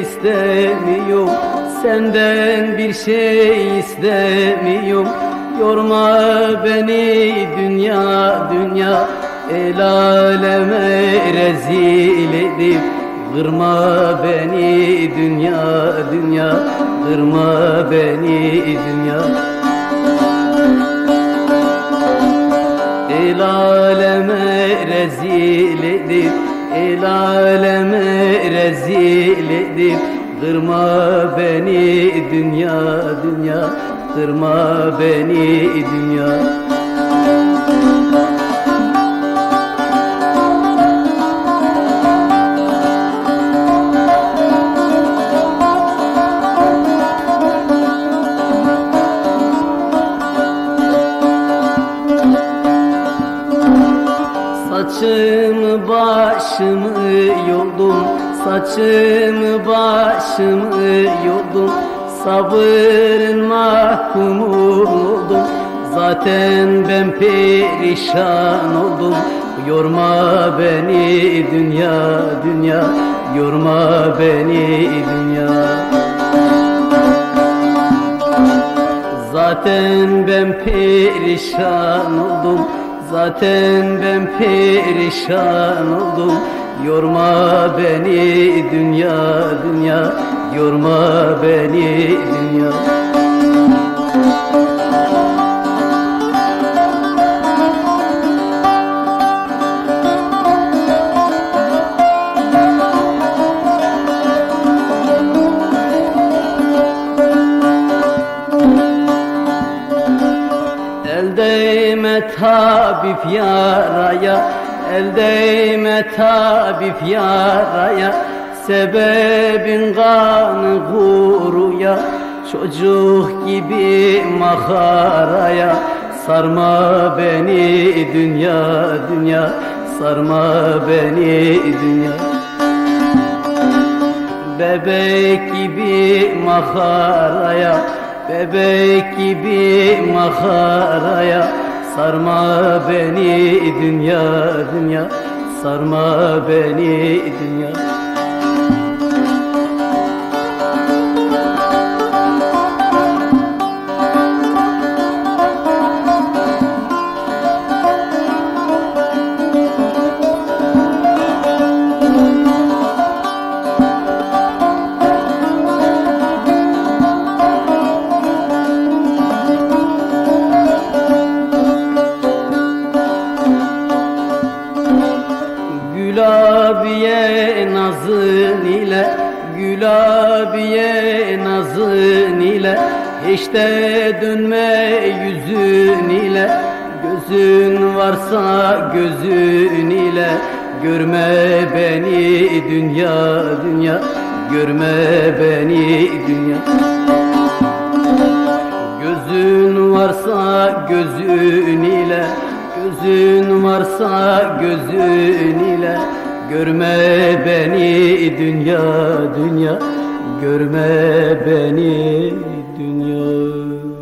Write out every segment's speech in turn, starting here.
istemiyorum. Senden bir şey istemiyorum. Yorma beni dünya dünya. El aleme rezil edip Kırma beni dünya dünya. Kırma beni dünya. El aleme rezil edip El aleme rezil edip Kırma beni dünya dünya. Kırma beni dünya başımı yoldum Saçımı başımı yoldum. Sabırın mahkumu oldum Zaten ben perişan oldum. Yorma beni dünya dünya Yorma beni dünya. Zaten ben perişan oldum Zaten ben perişan oldum. Yorma beni dünya dünya. Yorma beni dünya El değme tabip yaraya El değme tabip yaraya Sebebin kanı kuruya Çocuk gibi makaraya Sarma beni dünya dünya Sarma beni dünya. Bebek gibi makaraya Bebek gibi makaraya Sarma beni dünya dünya. Sarma beni dünya abiye nazın ile Gül abiye nazın ile de dönme yüzün ile Gözün varsa gözün ile Görme beni dünya dünya Görme beni dünya. Gözün varsa gözün ile Gözün varsa gözün ile Görme beni dünya dünya. Görme beni dünya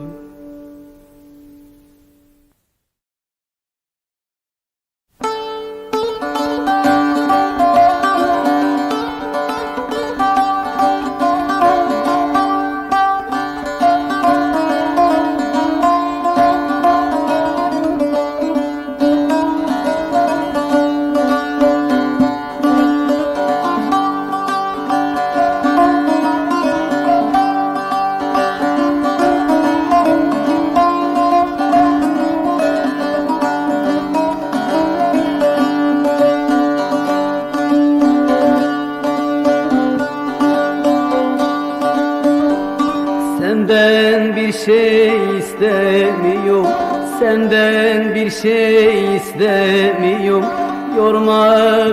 istemiyorum. Senden bir şey istemiyorum. Yorma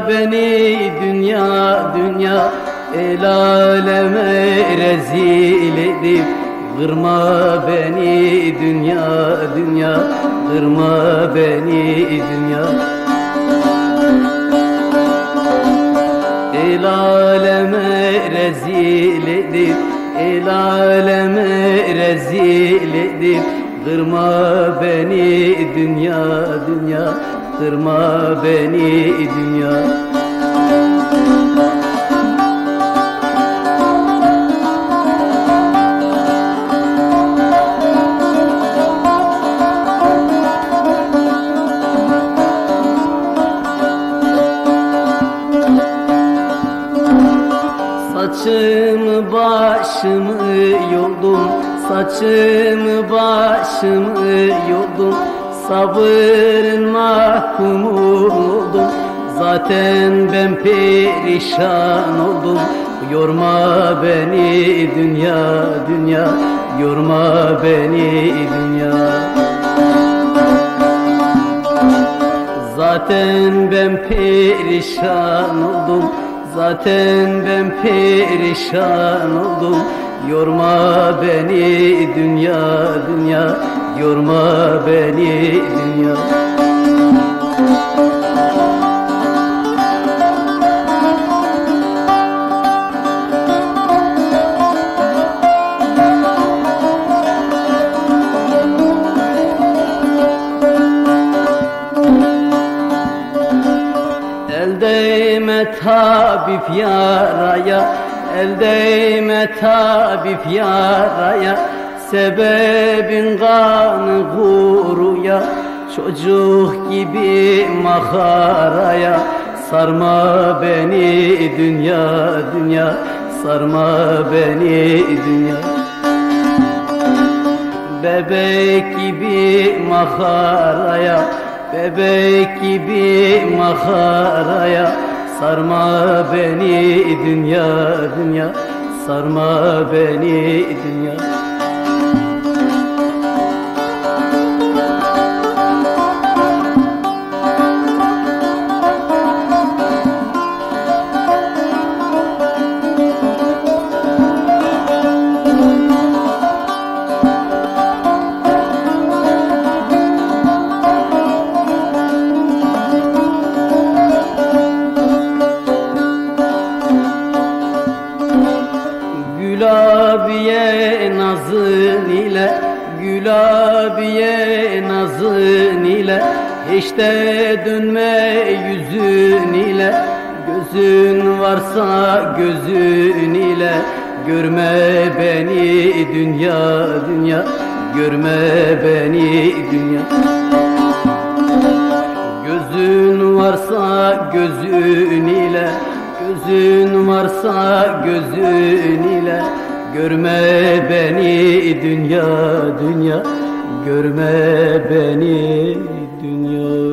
beni dünya dünya. El aleme rezil edip Kırma beni dünya dünya. Kırma beni dünya. El aleme rezil edip El aleme rezil edip Kırma beni dünya dünya. Kırma beni dünya. Saçımı başımı yoldum. Saçımı başımı yoldum Sabırın mahkumu oldum. Zaten ben perişan oldum. Yorma beni dünya dünya. Yorma beni dünya. Zaten ben perişan oldum. Zaten ben perişan oldum Yorma beni dünya dünya. Yorma beni dünya. El değme tabip yaraya El değme tabip yaraya Sebebin kanı kuruya Çocuk gibi makaraya Sarma beni dünya dünya Sarma beni dünya. Bebek gibi makaraya Bebek gibi makaraya Sarma beni dünya dünya. Sarma beni dünya De dönme yüzün ile. Gözün varsa gözün ile. Görme beni dünya dünya. Görme beni dünya. Gözün varsa gözün ile. Gözün varsa gözün ile. Görme beni dünya dünya Görme beni dünya